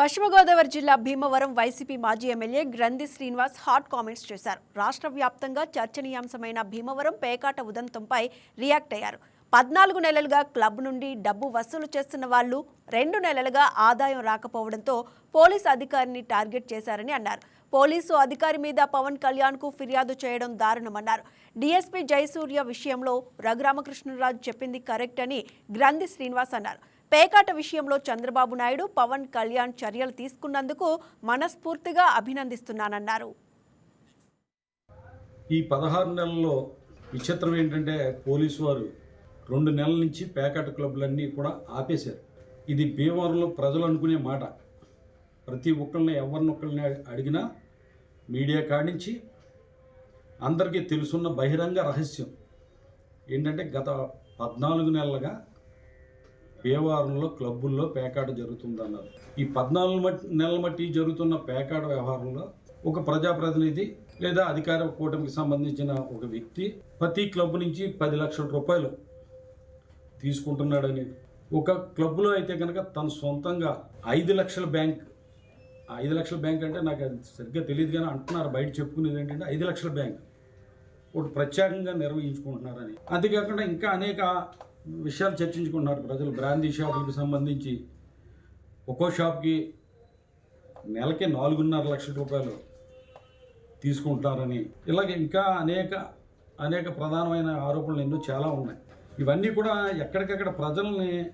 పశ్చిమ గోదావరి జిల్లా భీమవరం వైసీపీ మాజీ ఎమ్మెల్యే గ్రంథి శ్రీనివాస్ హాట్ కామెంట్స్ చేశారు. రాష్ట్ర వ్యాప్తంగా చర్చనీయాంశమైన భీమవరం పేకాట ఉదంతంపై రియాక్ట్ అయ్యారు. పద్నాలుగు నెలలుగా క్లబ్ నుండి డబ్బు వసూలు చేస్తున్న వాళ్ళు రెండు నెలలుగా ఆదాయం రాకపోవడంతో పోలీసు అధికారిని టార్గెట్ చేశారని అన్నారు. పోలీసు అధికారి మీద పవన్ కళ్యాణ్కు ఫిర్యాదు చేయడం దారుణమన్నారు. డీఎస్పీ జయసూర్య విషయంలో రఘురామకృష్ణరాజు చెప్పింది కరెక్ట్ అని గ్రంథి శ్రీనివాస్ అన్నారు. పేకాట విషయంలో చంద్రబాబు నాయుడు పవన్ కళ్యాణ్ చర్యలు తీసుకున్నందుకు మనస్ఫూర్తిగా అభినందిస్తున్నానన్నారు. ఈ పదహారు నెలల్లో విచిత్రం ఏంటంటే పోలీసు వారు రెండు నెలల నుంచి పేకాట క్లబ్లన్నీ కూడా ఆపేశారు. ఇది భీమవరంలో ప్రజలు అనుకునే మాట. ప్రతి ఒక్కరిని ఎవరినొక్కరిని అడిగినా మీడియా కాడించి అందరికీ తెలుసున్న బహిరంగ రహస్యం. ఏంటంటే గత పద్నాలుగు నెలలుగా భీమవరంలో క్లబ్బుల్లో పేకాట జరుగుతుందన్నారు. ఈ పద్నాలుగు నెలల మట్టి జరుగుతున్న పేకాట వ్యవహారంలో ఒక ప్రజాప్రతినిధి లేదా అధికార కూటమికి సంబంధించిన ఒక వ్యక్తి ప్రతి క్లబ్ నుంచి పది లక్షల రూపాయలు తీసుకుంటున్నాడని. ఒక క్లబ్లో అయితే కనుక తన సొంతంగా ఐదు లక్షల బ్యాంక్ ఐదు లక్షల బ్యాంక్ అంటే నాకు అది సరిగ్గా తెలియదు కానీ అంటున్నారు బయట చెప్పుకునేది ఏంటంటే ఐదు లక్షల బ్యాంక్. ఒకటి ప్రత్యేకంగా నిర్వహించుకుంటున్నారని. అంతేకాకుండా ఇంకా అనేక విషయాలు చర్చించుకుంటున్నారు ప్రజలు. బ్రాందీ షాపులకు సంబంధించి ఒక్కో షాప్కి నెలకి నాలుగున్నర లక్షల రూపాయలు తీసుకుంటున్నారని. ఇలాగ ఇంకా అనేక అనేక ప్రధానమైన ఆరోపణలు ఎన్నో చాలా ఉన్నాయి. ఇవన్నీ కూడా ఎక్కడికక్కడ ప్రజల్ని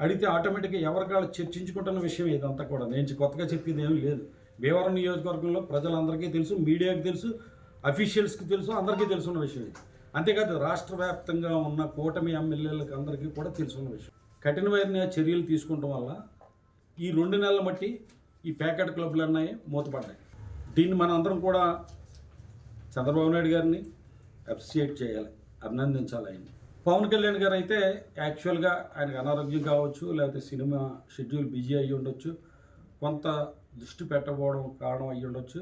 అడిగితే ఆటోమేటిక్గా ఎవరికాళ్ళు చర్చించుకుంటున్న విషయం ఇదంతా కూడా. నేను కొత్తగా చెప్పింది ఏమీ లేదు. భీమవరం నియోజకవర్గంలో ప్రజలందరికీ తెలుసు మీడియాకి తెలుసు అఫీషియల్స్కి తెలుసు అందరికీ తెలుసున్న విషయం ఇది. అంతేకాదు రాష్ట్ర వ్యాప్తంగా ఉన్న కూటమి ఎమ్మెల్యేలకు అందరికీ కూడా తెలుసున్న విషయం. కఠినమైన చర్యలు తీసుకోవడం వల్ల ఈ రెండు నెలల మట్టి ఈ ప్యాకెట్ క్లబ్లు అన్నాయి మూతపడ్డాయి. దీన్ని మనం అందరం కూడా చంద్రబాబు నాయుడు గారిని అప్రిషియేట్ చేయాలి అభినందించాలి ఆయన పవన్ కళ్యాణ్ గారు అయితే యాక్చువల్గా ఆయనకు అనారోగ్యం కావచ్చు లేకపోతే సినిమా షెడ్యూల్ బిజీ అయ్యి ఉండొచ్చు కొంత దృష్టి పెట్టకపోవడం కారణం అయ్యి ఉండొచ్చు.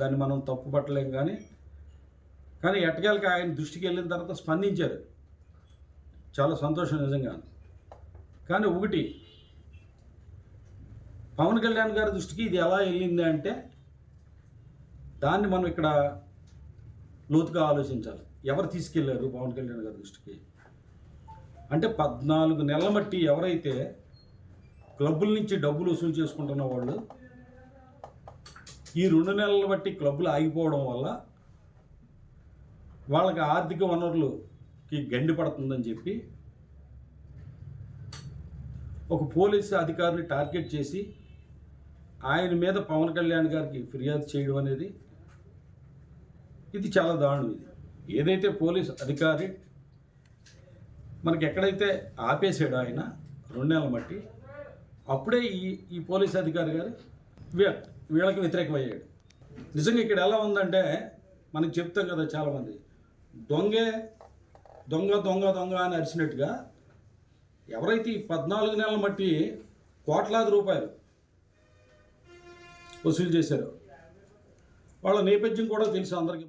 దాన్ని మనం తప్పు పట్టలేం కానీ కానీ ఎట్టకేళ్ళకి ఆయన దృష్టికి వెళ్ళిన తర్వాత స్పందించారు. చాలా సంతోషం నిజంగా. కానీ ఒకటి పవన్ కళ్యాణ్ గారి దృష్టికి ఇది ఎలా వెళ్ళింది అంటే దాన్ని మనం ఇక్కడ లోతుగా ఆలోచించాలి. ఎవరు తీసుకెళ్ళారు పవన్ కళ్యాణ్ గారి దృష్టికి? అంటే పద్నాలుగు నెలల మట్టి ఎవరైతే క్లబ్బుల నుంచి డబ్బులు వసూలు చేసుకుంటున్న వాళ్ళు ఈ రెండు నెలల బట్టి క్లబ్బులు ఆగిపోవడం వల్ల వాళ్ళకి ఆర్థిక వనరులకి గండి పడుతుందని చెప్పి ఒక పోలీసు అధికారిని టార్గెట్ చేసి ఆయన మీద పవన్ కళ్యాణ్ గారికి ఫిర్యాదు చేయడం అనేది ఇది చాలా దారుణం ఇది. ఏదైతే పోలీస్ అధికారి మనకి ఎక్కడైతే ఆపేసాడో ఆయన రెండు నెలల బట్టి అప్పుడే ఈ ఈ పోలీస్ అధికారి గారు వీ- వీళ్ళకి వ్యతిరేకమయ్యాడు. నిజంగా ఇక్కడ ఎలా ఉందంటే మనకి చెప్తాం కదా చాలామంది దొంగే దొంగ దొంగ దొంగ అని అరిచినట్టుగా ఎవరైతే ఈ పద్నాలుగు నెలల మట్టి కోట్లాది రూపాయలు వసూలు చేశారో వాళ్ళ నేపథ్యం కూడా తెలుసు అందరికీ.